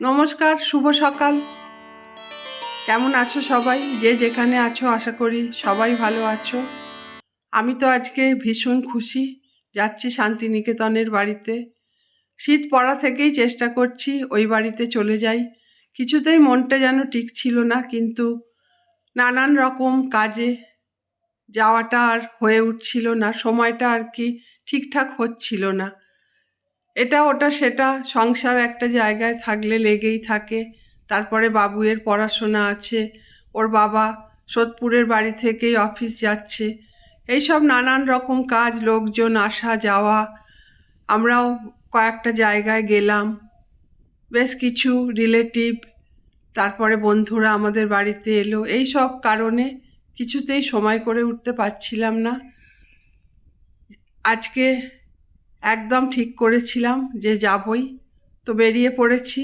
নমস্কার, শুভ সকাল। কেমন আছো সবাই? যে যেখানে আছো, আশা করি সবাই ভালো আছো। আমি তো আজকে ভীষণ খুশি, যাচ্ছি শান্তিনিকেতনের বাড়িতে। শীত পড়া থেকেই চেষ্টা করছি, ওই বাড়িতে চলে যাই। কিছুতেই মনটা যেন ঠিক ছিল না, কিন্তু নানান রকম কাজে যাওয়াটা আর হয়ে উঠছিল না, সময়টা আর কি ঠিকঠাক হচ্ছিল না। এটা, ওটা, সেটা, সংসার একটা জায়গায় থাকলে লেগেই থাকে। তারপরে বাবুয়ের পড়াশোনা আছে, ওর বাবা সোদপুরের বাড়ি থেকেই অফিস যাচ্ছে। এইসব নানান রকম কাজ, লোকজন, আসা, যাওয়া, আমরাও কয়েকটা জায়গায় গেলাম। বেশ কিছু রিলেটিভ, তারপরে বন্ধুরা আমাদের বাড়িতে এলো। এই সব কারণে কিছুতেই সময় করে উঠতে পারছিলাম না। আজকে একদম ঠিক করেছিলাম যে যাবই। তো বেরিয়ে পড়েছি।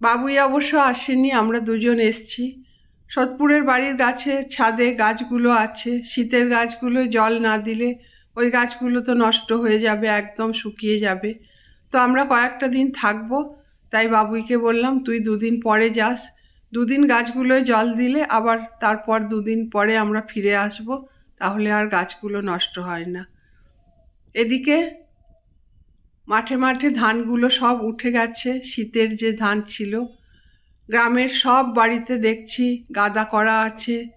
বাবুই অবশ্য আসেনি, আমরা দুজন এসছি। সোদপুরের বাড়ির গাছের ছাদে গাছগুলো আছে, শীতের গাছগুলো জল না দিলে ওই গাছগুলো তো নষ্ট হয়ে যাবে, একদম শুকিয়ে যাবে। তো আমরা কয়েকটা দিন থাকব, তাই বাবুইকে বললাম, তুই দুদিন পরে যাস। দুদিন গাছগুলোয় জল দিলে আবার তারপর দুদিন পরে আমরা ফিরে আসব, তাহলে আর গাছগুলো নষ্ট হয় না। এদিকে মাঠে মাঠে ধানগুলো সব উঠে গেছে, শীতের যে ধান ছিল। গ্রামের সব বাড়িতে দেখছি গাদা করা আছে।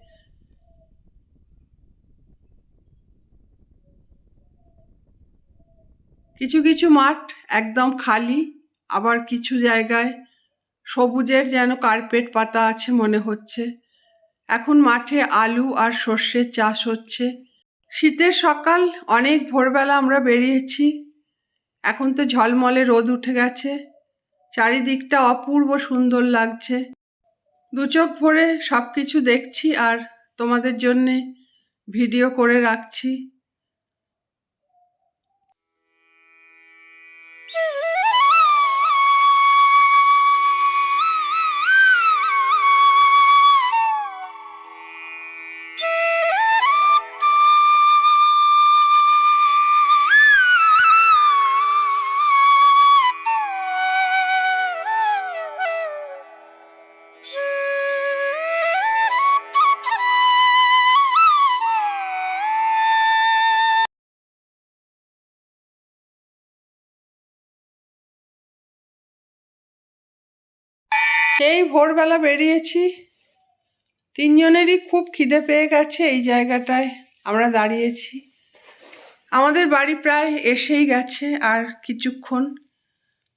কিছু কিছু মাঠ একদম খালি, আবার কিছু জায়গায় সবুজের যেন কার্পেট পাতা আছে মনে হচ্ছে। এখন মাঠে আলু আর সর্ষের চাষ হচ্ছে। শীতের সকাল, অনেক ভোরবেলা আমরা বেরিয়েছি। এখন তো ঝলমলে রোদ উঠে গেছে। চারিদিকটা অপূর্ব সুন্দর লাগছে। দু চোখ ভরে সব কিছু দেখছি আর তোমাদের জন্যে ভিডিও করে রাখছি। সেই ভোরবেলা বেরিয়েছি। তিনজনেরই খুব খিদে পেয়ে গেছে এই জায়গাটায়। আমরা দাঁড়িয়েছি। আমাদের বাড়ি প্রায় এসেই গেছে আর কিছুক্ষণ।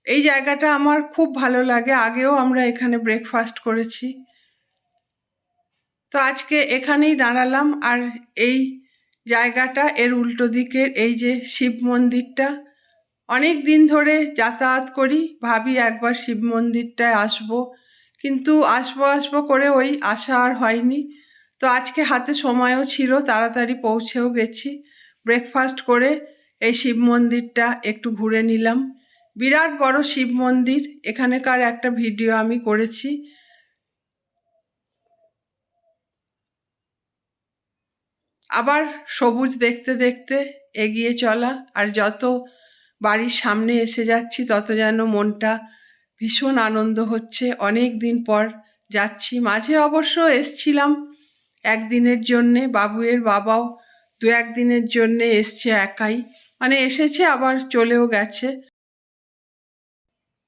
এই জায়গাটা আমার খুব ভালো লাগে। আগেও আমরা এখানে ব্রেকফাস্ট করেছি। তো আজকে এখানেই দাঁড়ালাম আর এই জায়গাটা এর উল্টো দিকের এই যে শিব মন্দিরটা। অনেক দিন ধরে যাতায়াত করি। ভাবি একবার শিব মন্দিরটায় আসব। কিন্তু আসব আসব করে ওই আসা আর হয়নি। তো আজকে হাতে সময়ও ছিল, তাড়াতাড়ি পৌঁছেও গেছি। ব্রেকফাস্ট করে এই শিব মন্দিরটা একটু ঘুরে নিলাম। বিরাট বড় শিব মন্দির, এখানেকার একটা ভিডিও আমি করেছি। আবার সবুজ দেখতে দেখতে এগিয়ে চলা, আর যত বাড়ির সামনে এসে যাচ্ছি, তত যেন মনটা ভীষণ আনন্দ হচ্ছে। অনেক দিন পর যাচ্ছি। মাঝে অবশ্য এসছিলাম। একদিনের জন্যে বাবুয়ের বাবাও দু একদিনের জন্যে এসছে একাই। মানে এসেছে, আবার চলেও গেছে।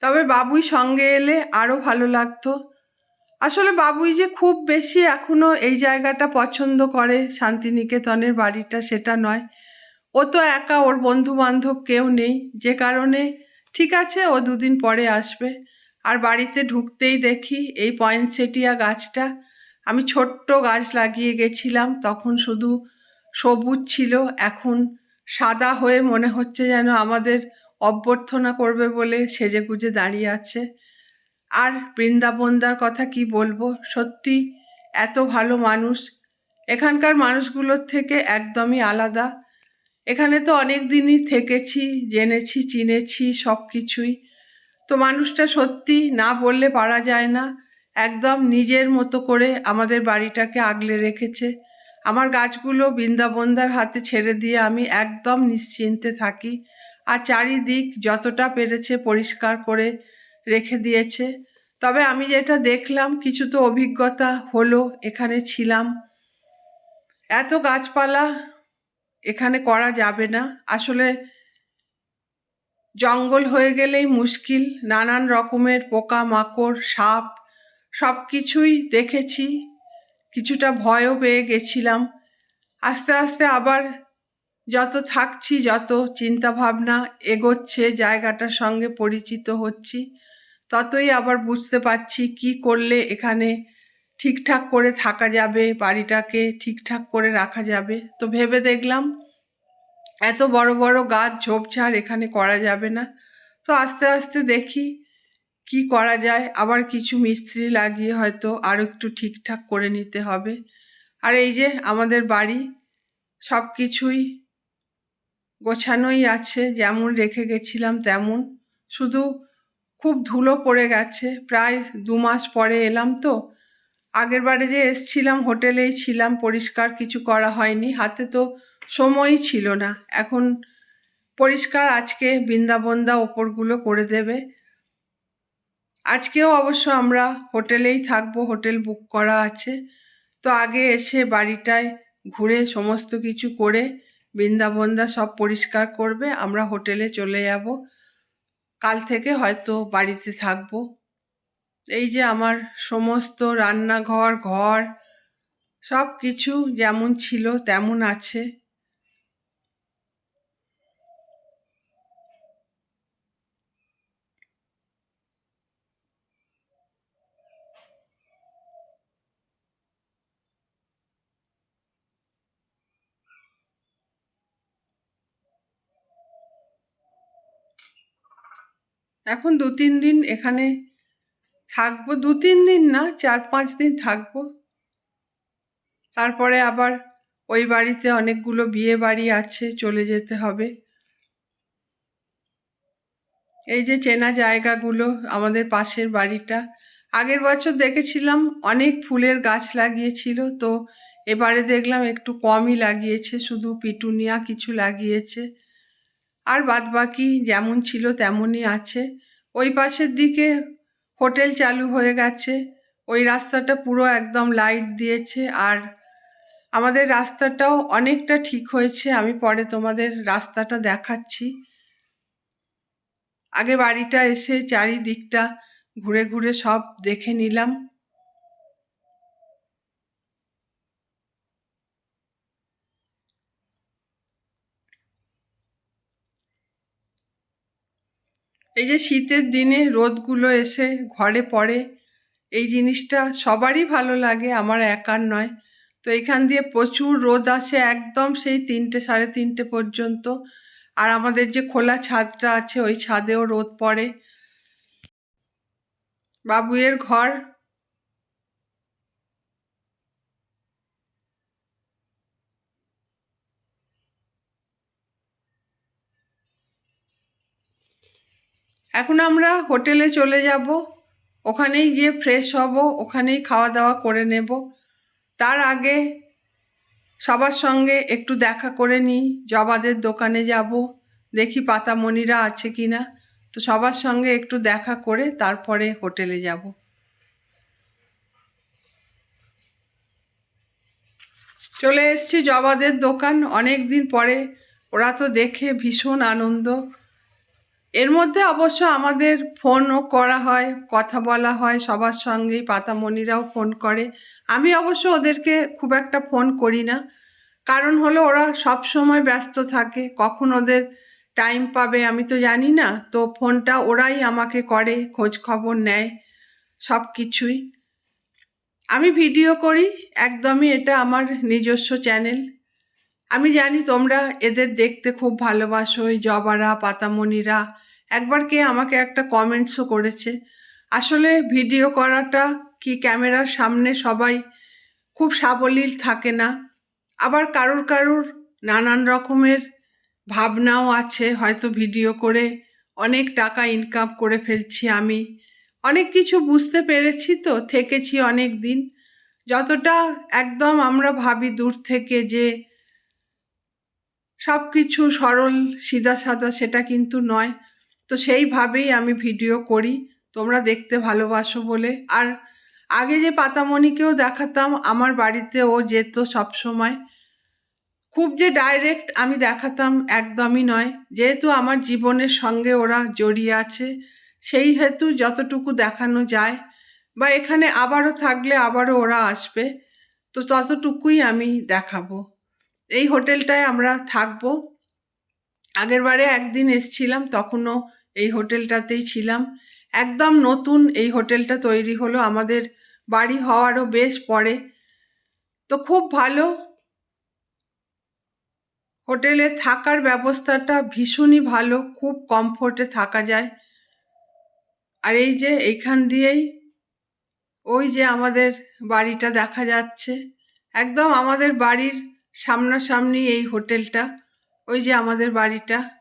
তবে বাবুই সঙ্গে এলে আরও ভালো লাগতো। আসলে বাবুই যে খুব বেশি এখনও এই জায়গাটা পছন্দ করে, শান্তিনিকেতনের বাড়িটা, সেটা নয়। ও তো একা, ওর বন্ধু বান্ধব কেউ নেই। যে কারণে ঠিক আছে, ও দুদিন পরে আসবে। আর বাড়িতে ঢুকতেই দেখি এই পয়েন্টসেটিয়া গাছটা। আমি ছোট্ট গাছ লাগিয়ে গেছিলাম, তখন শুধু সবুজ ছিল, এখন সাদা হয়ে মনে হচ্ছে যেন আমাদের অভ্যর্থনা করবে বলে সেজে গুজে দাঁড়িয়ে আছে। আর বৃন্দাবনদার কথা কি বলব? সত্যি এত ভালো মানুষ। এখানকার মানুষগুলোর থেকে একদমই আলাদা। এখানে তো অনেক দিনই থেকেছি, জেনেছি, চিনেছি সব কিছুই। তো মানুষটা সত্যি না বললে পারা যায় না, একদম নিজের মতো করে আমাদের বাড়িটাকে আগলে রেখেছে। আমার গাছগুলো বৃন্দাবনদার হাতে ছেড়ে দিয়ে আমি একদম নিশ্চিন্তে থাকি আর চারিদিক যতটা পেরেছে পরিষ্কার করে রেখে দিয়েছে। তবে আমি যেটা দেখলাম, কিছু তো অভিজ্ঞতা হলো, এখানে ছিলাম। এত গাছপালা এখানে করা যাবে না। আসলে জঙ্গল হয়ে গেলেই মুশকিল। নানান রকমের পোকা মাকড় সাপ সব কিছুই দেখেছি। কিছুটা ভয়ও পেয়ে গেছিলাম। আস্তে আস্তে আবার যত থাকছি, যত চিন্তা ভাবনা এগোচ্ছে, জায়গাটার সঙ্গে পরিচিত হচ্ছি, ততই আবার বুঝতে পারছি কি করলে এখানে ঠিকঠাক করে থাকা যাবে, বাড়িটাকে ঠিকঠাক করে রাখা যাবে। তো ভেবে দেখলাম, এত বড় বড় গাছ ঝোপঝাড় এখানে করা যাবে না। তো আস্তে আস্তে দেখি কি করা যায়। আবার কিছু মিস্ত্রি লাগিয়ে হয়তো আরও একটু ঠিকঠাক করে নিতে হবে। আর এই যে আমাদের বাড়ি সব কিছুই গোছানোই আছে। যেমন রেখে গেছিলাম তেমন। শুধু খুব ধুলো পড়ে গেছে। প্রায় দু মাস পরে এলাম তো। আগের বারে যে এসছিলাম হোটেলেই ছিলাম, পরিষ্কার কিছু করা হয়নি। হাতে তো সময়ই ছিল না। এখন পরিষ্কার আজকে বৃন্দাবন্দা ওপরগুলো করে দেবে। আজকেও অবশ্য আমরা হোটেলেই থাকব, হোটেল বুক করা আছে। তো আগে এসে বাড়িটায় ঘুরে সমস্ত কিছু করে বৃন্দাবন্দা সব পরিষ্কার করবে। আমরা হোটেলে চলে যাব। কাল থেকে হয়তো বাড়িতে থাকব। এই যে আমার সমস্ত রান্নাঘর, ঘর সব কিছু যেমন ছিল তেমন আছে। এখন দু তিন দিন এখানে থাকব দু তিন দিন না, চার পাঁচ দিন থাকব। তারপরে আবার ওই বাড়িতে অনেকগুলো বিয়ে বাড়ি আছে, চলে যেতে হবে। এই যে চেনা জায়গাগুলো, আমাদের পাশের বাড়িটা। আগের বছর দেখেছিলাম অনেক ফুলের গাছ লাগিয়েছিল, তো এবারে দেখলাম একটু কমই লাগিয়েছে, শুধু পিটুনিয়া কিছু লাগিয়েছে। আর বাদবাকি যেমন ছিল তেমনই আছে। ওই পাশের দিকে হোটেল চালু হয়ে গেছে। ওই রাস্তাটা পুরো একদম লাইট দিয়েছে আর আমাদের রাস্তাটাও অনেকটা ঠিক হয়েছে। আমি পরে তোমাদের রাস্তাটা দেখাচ্ছি। আগে বাড়িটা এসে চারিদিকটা ঘুরে ঘুরে সব দেখে নিলাম। এই যে শীতের দিনে রোদগুলো এসে ঘরে পড়ে, এই জিনিসটা সবারই ভালো লাগে, আমার একার নয়। তো এখান দিয়ে প্রচুর রোদ আসে একদম সেই তিনটে, সাড়ে তিনটে পর্যন্ত। আর আমাদের যে খোলা ছাদটা আছে, ওই ছাদেও রোদ পড়ে। বাবুয়ের ঘর এখন আমরা হোটেলে চলে যাব, ওখানেই গিয়ে ফ্রেশ হব, ওখানেই খাওয়া দাওয়া করে নেব। তার আগে সবার সঙ্গে একটু দেখা করে নিই, জবাদের দোকানে যাব, দেখি পাতামণিরা আছে কি না তো সবার সঙ্গে একটু দেখা করে তারপরে হোটেলে যাব। চলে এসছি জবাদের দোকান অনেক দিন পরে। ওরা তো দেখে ভীষণ আনন্দ। এর মধ্যে অবশ্য আমাদের ফোনও করা হয়, কথা বলা হয়, সবার সঙ্গেই পাতামণিরাও ফোন করে। আমি অবশ্য ওদেরকে খুব একটা ফোন করি না। কারণ হলো ওরা সব সময় ব্যস্ত থাকে, কখন ওদের টাইম পাবে আমি তো জানি না, তো ফোনটা ওরাই আমাকে করে, খোঁজ খবর নেয়, সব কিছুই। আমি ভিডিও করি, একদমই এটা আমার নিজস্ব চ্যানেল। আমি জানি তোমরা এদের দেখতে খুব ভালোবাসো জবারা, পাতামণিরা একবার কে আমাকে একটা কমেন্টসও করেছে। আসলে ভিডিও করাটা কি ক্যামেরার সামনে সবাই খুব সাবলীল থাকে না। আবার কারুর কারুর নানান রকমের ভাবনাও আছে, হয়তো ভিডিও করে অনেক টাকা ইনকাম করে ফেলছি আমি। অনেক কিছু বুঝতে পেরেছি তো, থেকেছি অনেক দিন। যতটা একদম আমরা ভাবি দূর থেকে যে সব কিছু সরল, সিধা সাদা সেটা কিন্তু নয়। তো সেইভাবেই আমি ভিডিও করি। তোমরা দেখতে ভালোবাসো বলে। আর আগে যে পাতামণিকেও দেখাতাম, আমার বাড়িতে ও যেত সব সময় খুব যে ডাইরেক্ট আমি দেখাতাম একদমই নয়। যেহেতু আমার জীবনের সঙ্গে ওরা জড়িয়ে আছে, সেই হেতু যতটুকু দেখানো যায় বা এখানে আবারও থাকলে আবারও ওরা আসবে, তো ততটুকুই আমি দেখাবো। এই হোটেলটায় আমরা থাকব। আগের বারে একদিন এসছিলাম, তখনও এই হোটেলটাতেই ছিলাম। একদম নতুন এই হোটেলটা তৈরি হলো। আমাদের বাড়ি হওয়ারও বেশ পরে। তো খুব ভালো। হোটেলে থাকার ব্যবস্থাটা ভীষণই ভালো। খুব কমফোর্টে থাকা যায়। আর এই যে এইখান দিয়েই ওই যে আমাদের বাড়িটা দেখা যাচ্ছে। একদম আমাদের বাড়ির সামনাসামনি এই হোটেলটা। ওই যে আমাদের বাড়িটা।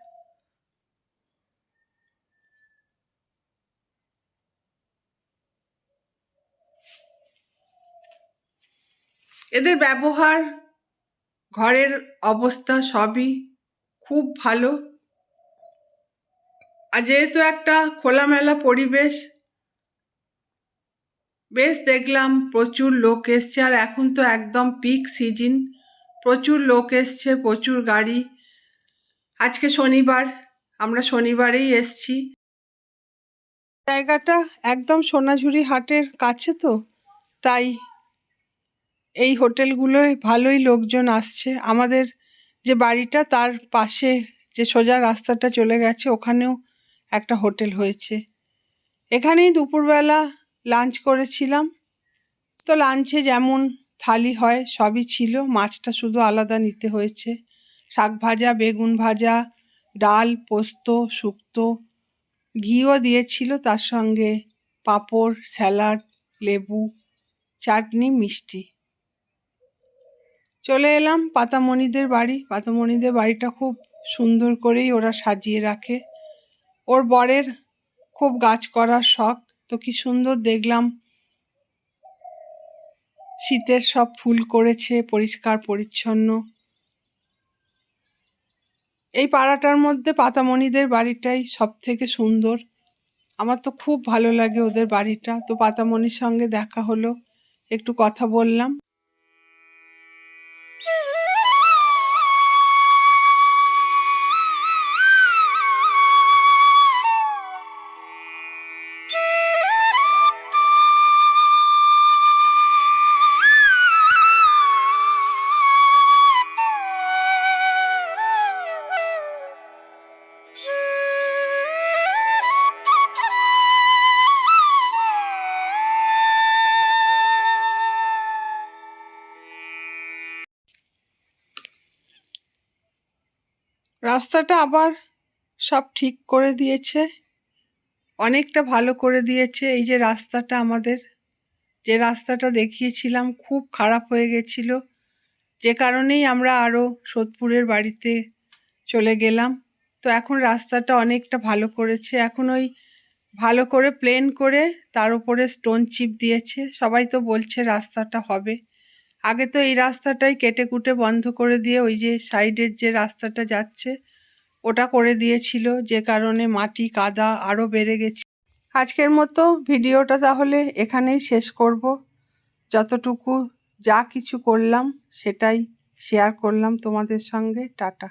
এদের ব্যবহার, ঘরের অবস্থা সবই খুব ভালো। আর যেহেতু একটা খোলামেলা পরিবেশ, বেশ দেখলাম প্রচুর লোক এসছে। আর এখন তো একদম পিক সিজন প্রচুর লোক এসছে, প্রচুর গাড়ি। আজকে শনিবার, আমরা শনিবারেই এসছি। জায়গাটা একদম সোনাঝুরি হাটের কাছে তো, তাই এই হোটেলগুলোয় ভালোই লোকজন আসছে। আমাদের যে বাড়িটা, তার পাশে যে সোজা রাস্তাটা চলে গেছে, ওখানেও একটা হোটেল হয়েছে। এখানেই দুপুরবেলা লাঞ্চ করেছিলাম। তো লাঞ্চে যেমন থালি হয়, সবই ছিল। মাছটা শুধু আলাদা নিতে হয়েছে। শাক ভাজা, বেগুন ভাজা, ডাল, পোস্ত, শুক্তো, ঘিও দিয়েছিল। তার সঙ্গে পাঁপড়, স্যালাড, লেবু, চাটনি, মিষ্টি। চলে এলাম পাতামণিদের বাড়ি। পাতামণিদের বাড়িটা খুব সুন্দর করেই ওরা সাজিয়ে রাখে। ওর বরের খুব গাছ করার শখ। তো কি সুন্দর দেখলাম, শীতের সব ফুল করেছে, পরিষ্কার, পরিচ্ছন্ন। এই পাড়াটার মধ্যে পাতামণিদের বাড়িটাই সব থেকে সুন্দর। আমার তো খুব ভালো লাগে ওদের বাড়িটা। তো পাতামণির সঙ্গে দেখা হলো, একটু কথা বললাম। রাস্তাটা আবার সব ঠিক করে দিয়েছে, অনেকটা ভালো করে দিয়েছে। এই যে রাস্তাটা আমাদের, যে রাস্তাটা দেখিয়েছিলাম খুব খারাপ হয়ে গেছিল। যে কারণেই আমরা আরও সোদপুরের বাড়িতে চলে গেলাম। তো এখন রাস্তাটা অনেকটা ভালো করেছে। এখন ওই ভালো করে প্লেন করে তার উপরে স্টোন চিপ দিয়েছে। সবাই তো বলছে রাস্তাটা হবে। আগে তো এই রাস্তাটাই কেটে কুটে বন্ধ করে দিয়ে ওই যে সাইডের যে রাস্তাটা যাচ্ছে, ওটা করে দিয়েছিল। যে কারণে মাটি, কাদা আরও বেড়ে গেছে। আজকের মতো ভিডিওটা তাহলে এখানেই শেষ করব। যতটুকু যা কিছু করলাম সেটাই শেয়ার করলাম তোমাদের সঙ্গে। টাটা।